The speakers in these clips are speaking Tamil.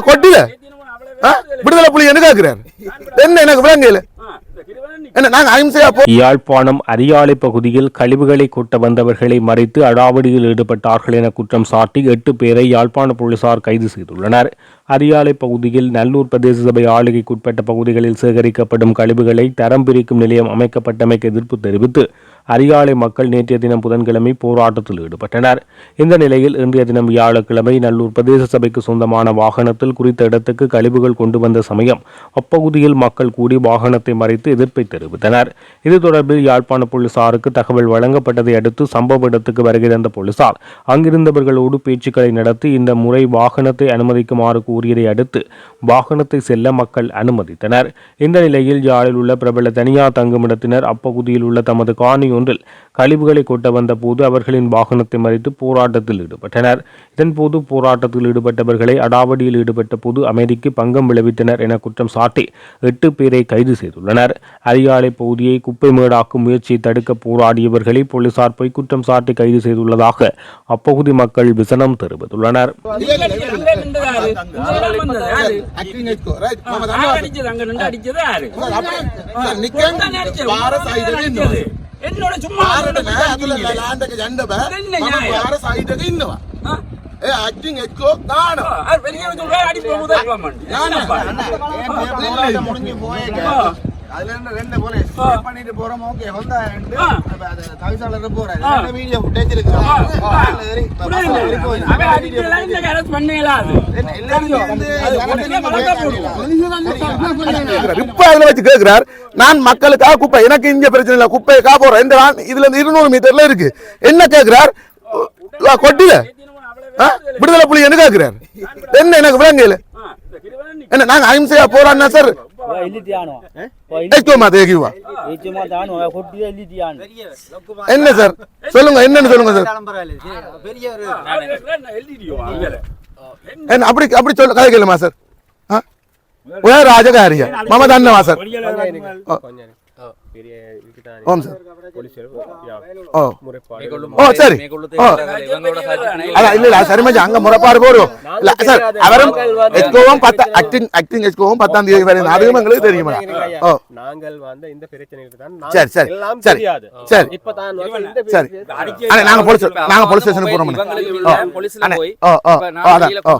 கொட்டில விடுதலை புலி என்ன கேட்கிறார் என்ன எனக்கு விளங்கல யாழ்ப்பாணம் அரியாலை பகுதியில் கழிவுகளை கொட்ட வந்தவர்களை மறைத்து அடாவடியில் ஈடுபட்டார்கள் என குற்றம் சாட்டி எட்டு பேரை யாழ்ப்பாண போலீசார் கைது செய்துள்ளனர். அரியாலை பகுதியில் நல்லூர் பிரதேச சபை ஆளுகைக்குட்பட்ட பகுதிகளில் சேகரிக்கப்படும் கழிவுகளை தரம் பிரிக்கும் நிலையம் அமைக்கப்பட்டமைக்கு எதிர்ப்பு தெரிவித்து அரியாலை மக்கள் நேற்றைய தினம் புதன்கிழமை போராட்டத்தில் ஈடுபட்டனர். இந்த நிலையில் இன்றைய தினம் வியாழக்கிழமை நல்லூர் பிரதேச சபைக்கு சொந்தமான வாகனத்தில் குறித்த இடத்துக்கு கழிவுகள் கொண்டு வந்த சமயம் அப்பகுதியில் மக்கள் கூடி வாகனத்தை மறைத்து எதிர்ப்பை தெரிவித்தனர். இது தொடர்பில் யாழ்ப்பாண போலீசாருக்கு தகவல் வழங்கப்பட்டதை அடுத்து சம்பவ இடத்துக்கு வருகை தந்த போலீசார் அங்கிருந்தவர்களோடு பேச்சுக்களை நடத்தி இந்த முறை வாகனத்தை அனுமதிக்குமாறு கூறியதை அடுத்து வாகனத்தை செல்ல மக்கள் அனுமதித்தனர். இந்த நிலையில் யாழில் உள்ள பிரபல தனியார் தங்குமிடத்தினர் அப்பகுதியில் உள்ள தமது காணி ஒன்றில் கழிவுகளை கொட்ட வந்த போது அவர்களின் வாகனத்தை மறித்து போராட்டத்தில் ஈடுபட்டனர். இதன்போது போராட்டத்தில் ஈடுபட்டவர்களை அடாவடியில் ஈடுபட்ட பொது அமைதிக்கு பங்கம் விளைவித்தனர் என குற்றம் சாட்டி எட்டு பேரை கைது செய்துள்ளனர். அரியாலை பகுதியை குப்பை மேடாக்கும் முயற்சியை தடுக்க போராடியவர்களை போலீசார் பொய் குற்றம் சாட்டி கைது செய்துள்ளதாக அப்பகுதி மக்கள் விசனம் தெரிவித்துள்ளனர். acting எச்சுக்கோ, right? மாமா தம்பி. என்னோட ಸುಮ್ಮನೆ ಲ್ಯಾಂಡಕ್ಕೆ ಜಂಡಬ ವಾರಸ ಐಟಕ್ಕೆ ಇನ್ನವ ಏ ಅಜ್ಜಿಂಗ್ ಎಚ್ಚೋ ನಾನು வெளியே வந்து அடி போகுதா அதுல இருந்து ரெண்டு போல. பண்ணிட்டு போறோம். ஓகே ஹொந்தா ரெண்டு தவிசாளர் போறேன் ஆ. வீடியோ ஃபுட்டேஜ் இருக்கு. வச்சு கேக்குறார் நான் மக்களுக்காக குப்பை. எனக்கு இங்க பிரச்சனை இல்ல. குப்பைக்காக போறேன் இந்த இதுல இருந்து இருநூறு மீட்டர்ல இருக்கு. என்ன கொட்டுத ஆ? விடுதலை புலி என்ன கேக்குறார் என்ன எனக்கு விளங்கல என்ன நாங்க அஹிம்சையா போறான்னா சார்? என்ன சார் சொல்லுங்க என்னன்னு சொல்லுங்க சார் அப்படி அப்படி சொல்ல கதை கேளுமா சார் உயர் ராஜகாரியா மம தன்னவா சார் முறைப்பாடு போறோம் இல்ல சார் அவரும் எஸ்கோவும் பத்த ஆக்டிங் ஆக்டிங் எஸ்கோவும் பத்தாம் தேதி வரை அதுவும் எங்களுக்கு தெரியுமா ஓ நாங்கள் வந்து இந்த பிரச்சனைக்கு தான் சரி, சரி, எல்லாம் சரி, தெரியாது சரி. இப்பதான் வந்து இந்த சரி பிரச்சனை- அண்ணே நாங்க போலீஸ் நாங்க போலீஸ் ஸ்டேஷனுக்கு போறோம் ஓ அண்ணே ஓ ஓ ஓ அதான் ஓ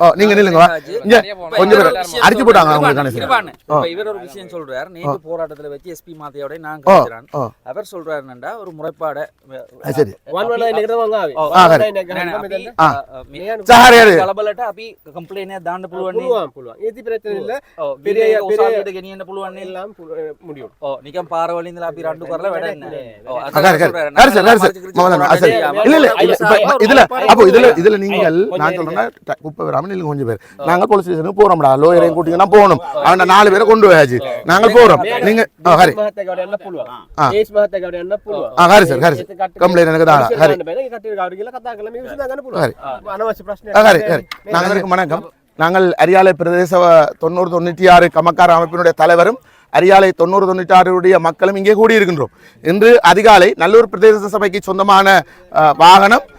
ஓ நீங்க நில்லுங்க வா இங்க கொஞ்சம் பேர் அடிச்சு போட்டாங்க அவங்களுக்கு கணேசன் ஓ இவர் ஒரு விஷயம் சொல்றாரு நேற்று போராட்டத்துல வச்சு எஸ்பி மாதையோட நான் கழிச்சிறான் அவர் சொல்றாரு என்னண்டா ஒரு முறைப்பாட சரி. கலபலட்ட அபி కంప్లైన్ దాన్ని పులువని పులువని ఏది ప్రయత్నం ఇల్ల పెరియ పెరియ ఇడ గనియన పులువని ఎల్లాం ముడియం ఓ నికం పారవలిందల అపి రెండు కొరల వెడన్న ఓ other other sir other sir Maulana Azhar இல்ல இல்ல இதுல அப்போ இதுல இதுல நீங்கள் நான் சொல்றேன்னா குப்பை வராம கொஞ்சம் பேர். நாங்க போலீஸ் ஸ்டேஷனுக்கு போறோம்டா லோயரையும் கூட்டிங்கன்னா போகணும் அவன் நாலு பேரை கொண்டு போயாச்சு. நாங்க போறோம். நீங்க ஆ, ஹரி ඒස් මහත්තයාට යන්න පුළුවන්. ආ. ඒස් මහත්තයාට යන්න පුළුවන්. ஆ ஹரி சார் ஹரி சார் ඒත් කට්ටිය- கம்ப்ளைண்ட் எனக்கு தான் කමිෂන් ஹரி ගන්න බෑ. ඒ කට්ටිය ගාවට ගිහලා කතා කරලා මේක විසඳා ගන්න හරි. පුළුවන්. අනවශ්‍ය ප්‍රශ්නයක් ஆ, ஹரி නැහැ. ஹரி நாங்கள் இருக்கும் வணக்கம் நாங்கள் அரியாலை பிரதேச தொண்ணூறு தொண்ணூற்றி ஆறு கமக்கார அமைப்பினுடைய தலைவரும் அரியாலை தொண்ணூறு தொண்ணூற்றி ஆறுடைய மக்களும் இங்கே கூடியிருக்கின்றோம் இன்று அதிகாலை நல்லூர் பிரதேச சபைக்கு சொந்தமான ஆ, வாகனம் ஆ, ஆ,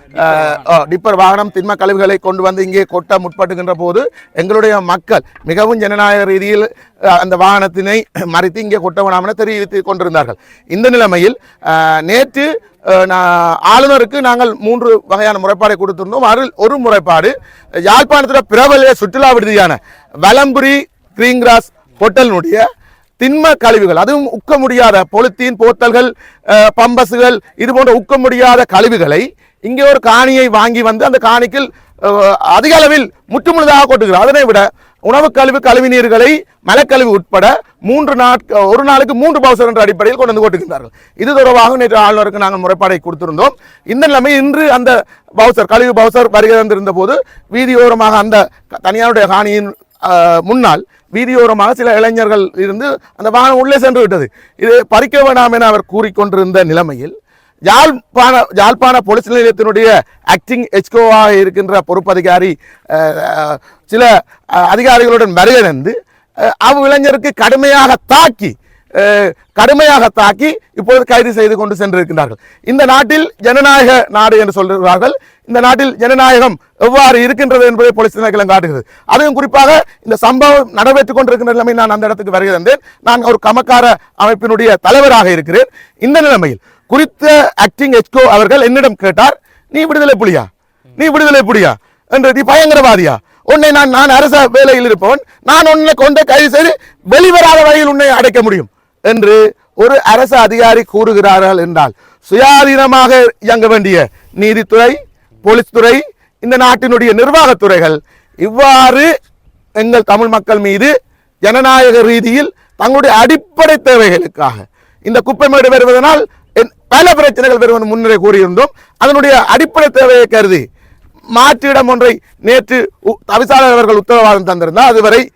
டிப்பர் வாகனம். திண்ம கழிவுகளை கொண்டு வந்து இங்கே கொட்ட முற்பட்டுகின்ற போது எங்களுடைய மக்கள் மிகவும் ஜனநாயக ரீதியில் அந்த வாகனத்தினை மறித்து இங்கே கொட்ட வேணாம் என தெரிவித்து கொண்டிருந்தார்கள். இந்த நிலைமையில் நேற்று ஆளுநருக்கு நாங்கள் மூன்று வகையான முறைப்பாடை கொடுத்திருந்தோம். அதில் ஒரு முறைப்பாடு யாழ்ப்பாணத்தில் பிரபல சுற்றுலா விடுதியான வலம்புரி கிரீங்கிராஸ் ஹோட்டலினுடைய திண்ம கழிவுகள் அதுவும் உக்க முடியாத பொலித்தீன் போத்தல்கள் பம்பஸுகள் இது போன்ற உக்க முடியாத கழிவுகளை இங்கே ஒரு காணியை வாங்கி வந்து அந்த காணிக்கில் அதிக அளவில் முற்றுமுழுதாக கொட்டுகிறார். அதனை விட உணவு கழிவு கழிவு நீர்களை மலக்கழிவு உட்பட மூன்று நாட்க ஒரு நாளுக்கு மூன்று பவுசர் என்ற அடிப்படையில் கொண்டு வந்து கொட்டுகின்றார்கள். இது தொடர்பாக நேற்று ஆளுநருக்கு நாங்கள் முறைப்பாடை கொடுத்திருந்தோம். இந்த நிலைமை இன்று அந்த பவுசர் கழிவு பவுசர் வருகை வந்திருந்த போது வீதியோரமாக அந்த தனியாருடைய காணியின் முன்னால் வீதியோரமாக சில இளைஞர்கள் இருந்து அந்த வாகனம் உள்ளே சென்று விட்டது. இது பறிக்க வேண்டாம் என அவர் கூறிக்கொண்டிருந்த நிலைமையில் யாழ்ப்பாண யாழ்ப்பாண போலீஸ் நிலையத்தினுடைய ஆக்டிங் எச்கோவாக இருக்கின்ற பொறுப்பதிகாரி சில அதிகாரிகளுடன் வருகை தந்து அவ் இளைஞருக்கு கடுமையாக தாக்கி கடுமையாக தாக்கி இப்போது கைது செய்து கொண்டு சென்றிருக்கிறார்கள் இந்த நாட்டில் ஜனநாயக நாடு என்று சொல்கிறார்கள். இந்த நாட்டில் ஜனநாயகம் எவ்வாறு இருக்கின்றது என்பதை போலீஸ் திணைக்களம் காட்டுகிறது. அதுவும் குறிப்பாக இந்த சம்பவம் நடைபெற்றுக் கொண்டிருக்கின்ற நிலைமை நான் அந்த இடத்துக்கு வருகிறேன் நான் ஒரு கமக்கார அமைப்பினுடைய தலைவராக இருக்கிறேன். இந்த நிலைமையில் குறித்த ஆக்டிங் எச்கோ அவர்கள் என்னிடம் கேட்டார் நீ விடுதலை புலியா? நீ விடுதலை புலியா? என்று நீ பயங்கரவாதியா? உன்னை நான் நான் அரச வேலையில் இருப்பவன். நான் உன்னை கொண்ட கைது செய்து வெளிவராத வகையில் உன்னை அடைக்க முடியும். என்று ஒரு அரசு அதிகாரி கூறுகிறார்கள் என்றால் சுயாதீனமாக இயங்க வேண்டிய நீதித்துறை போலீஸ் துறை இந்த நாட்டினுடைய நிர்வாகத்துறைகள் இவ்வாறு எங்கள் தமிழ் மக்கள் மீது ஜனநாயக ரீதியில் தங்களுடைய அடிப்படை தேவைகளுக்காக இந்த குப்பைமேடு வருவதனால் பல பிரச்சனைகள் வருவது முன்னரே கூறியிருந்தோம். அதனுடைய அடிப்படை தேவையை கருதி மாற்றிடம் ஒன்றை நேற்று தவிசாளர் அவர்கள் உத்தரவாதம் தந்திருந்தார். அதுவரை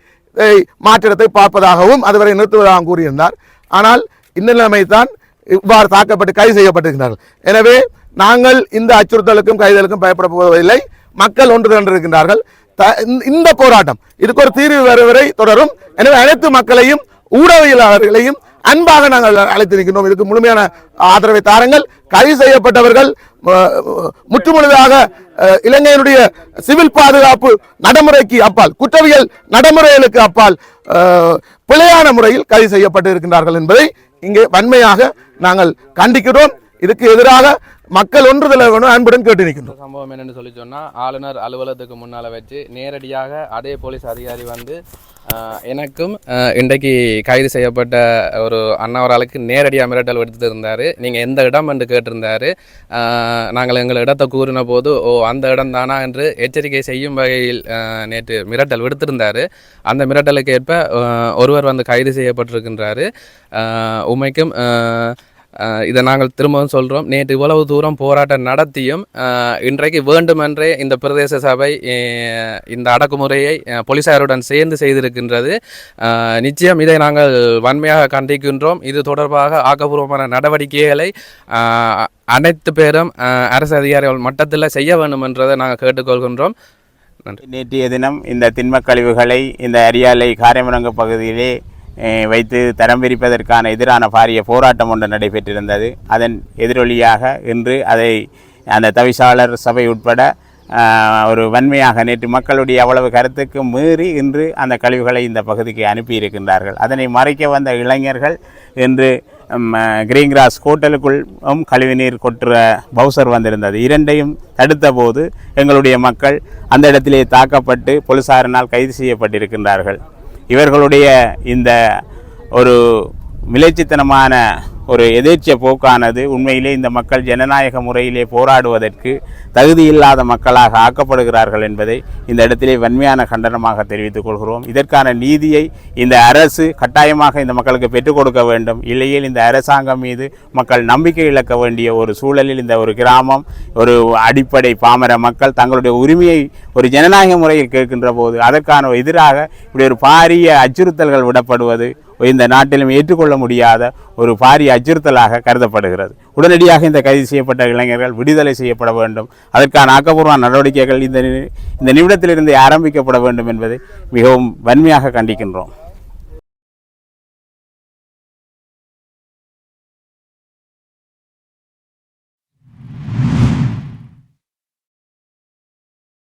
மாற்றிடத்தை பார்ப்பதாகவும் அதுவரை நிறுத்துவதாகவும் கூறியிருந்தார். ஆனால் இந்த நிலைமைத்தான் இவ்வாறு தாக்கப்பட்டு கைது செய்யப்பட்டிருக்கிறார்கள். எனவே நாங்கள் இந்த அச்சுறுத்தலுக்கும் கைதலுக்கும் பயப்பட போவதில்லை. மக்கள் ஒன்று திரண்டிருக்கின்றார்கள். த- இந்த- இந்த போராட்டம் இதுக்கு ஒரு தீர்வு வரை தொடரும். எனவே அனைத்து மக்களையும் ஊடகவியலாளர்களையும் அன்பாக நாங்கள் அழைத்து நிற்கின்றோம். இதுக்கு முழுமையான ஆதரவை தாருங்கள். கைது செய்யப்பட்டவர்கள் முற்றுமுழுதாக இலங்கையினுடைய சிவில் பாதுகாப்பு நடைமுறைக்கு அப்பால் குற்றவியல் நடைமுறைகளுக்கு அப்பால் பிழையான முறையில் கைது செய்யப்பட்டு இருக்கின்றார்கள் என்பதை இங்கே வன்மையாக நாங்கள் கண்டிக்கிறோம். இதுக்கு எதிராக மக்கள் ஒன்றுதல வேணும் அன்புடன் கேட்டு நிற்கின்றோம். சம்பவம் என்னன்னு சொல்லி சொன்னா ஆளுநர் அலுவலகத்துக்கு முன்னால வச்சு நேரடியாக அதே போலீஸ் அதிகாரி வந்து எனக்கும் இன்றைக்கு கைது செய்யப்பட்ட ஒரு அண்ணா ஒரு ஆளுக்கு நேரடியாக மிரட்டல் விடுத்து இருந்தார். நீங்கள் எந்த இடம் என்று கேட்டிருந்தாரு. நாங்கள் எங்கள் இடத்தை கூறின போது ஓ அந்த இடம் தானா? என்று எச்சரிக்கை செய்யும் வகையில் நேற்று மிரட்டல் விடுத்திருந்தார். அந்த மிரட்டலுக்கு ஏற்ப ஒருவர் வந்து கைது செய்யப்பட்டிருக்கின்றாரு. உமைக்கும் இதை நாங்கள் திரும்பவும் சொல்கிறோம் நேற்று இவ்வளவு தூரம் போராட்டம் நடத்தியும் இன்றைக்கு வேண்டுமென்றே இந்த பிரதேச சபை இந்த அடக்குமுறையை போலீசாருடன் சேர்ந்து செய்திருக்கின்றது. நிச்சயம் இதை நாங்கள் வன்மையாக கண்டிக்கின்றோம். இது தொடர்பாக ஆக்கப்பூர்வமான நடவடிக்கைகளை அனைத்து பேரும் அரசு அதிகாரிகள் மட்டத்தில் செய்ய வேண்டும் என்றதை நாங்கள் கேட்டுக்கொள்கின்றோம். நேற்றைய தினம் இந்த திண்மக் கழிவுகளை இந்த அரியாலை காரியமரங்கு பகுதியிலே வைத்து தரம் பிரிப்பதற்கான எதிரான பாரிய போராட்டம் ஒன்று நடைபெற்றிருந்தது. அதன் எதிரொலியாக இன்று அதை அந்த தவிசாளர் சபை உட்பட ஒரு வன்மையாக நேற்று மக்களுடைய அவ்வளவு கருத்துக்கு மீறி இன்று அந்த கழிவுகளை இந்த பகுதிக்கு அனுப்பியிருக்கின்றார்கள். அதனை மறைக்க வந்த இளைஞர்கள் இன்று கிரீன் கிராஸ் ஹோட்டலுக்குள்ளும் கழிவுநீர் கொட்டுற பவுசர் வந்திருந்தது. இரண்டையும் தடுத்த போது எங்களுடைய மக்கள் அந்த இடத்திலே தாக்கப்பட்டு போலீசாரினால் கைது செய்யப்பட்டிருக்கின்றார்கள். இவர்களுடைய இந்த ஒரு விளைச்சித்தனமான ஒரு எதேச்ச போக்கானது உண்மையிலே இந்த மக்கள் ஜனநாயக முறையிலே போராடுவதற்கு தகுதியில்லாத மக்களாக ஆக்கப்படுகிறார்கள் என்பதை இந்த இடத்திலே வன்மையான கண்டனமாக தெரிவித்துக் கொள்கிறோம். இதற்கான நீதியை இந்த அரசு கட்டாயமாக இந்த மக்களுக்கு பெற்றுக் கொடுக்க வேண்டும். இல்லையில் இந்த அரசாங்கம் மீது மக்கள் நம்பிக்கை இழக்க வேண்டிய ஒரு சூழலில் இந்த ஒரு கிராமம் ஒரு அடிப்படை பாமர மக்கள் தங்களுடைய உரிமையை ஒரு ஜனநாயக முறையில் கேட்கின்ற போது அதற்கான எதிராக இப்படி ஒரு பாரிய அச்சுறுத்தல்கள் விடப்படுவது இந்த நாட்டிலும் ஏற்றுக்கொள்ள முடியாத ஒரு பாரிய அச்சுறுத்தலாக கருதப்படுகிறது. உடனடியாக இந்த கைது செய்யப்பட்ட இளைஞர்கள் விடுதலை செய்யப்பட வேண்டும். அதற்கான ஆக்கப்பூர்வ நடவடிக்கைகள் இந்த இந்த நிமிடத்திலிருந்து ஆரம்பிக்கப்பட வேண்டும் என்பதை மிகவும் வன்மையாக கண்டிக்கின்றோம்.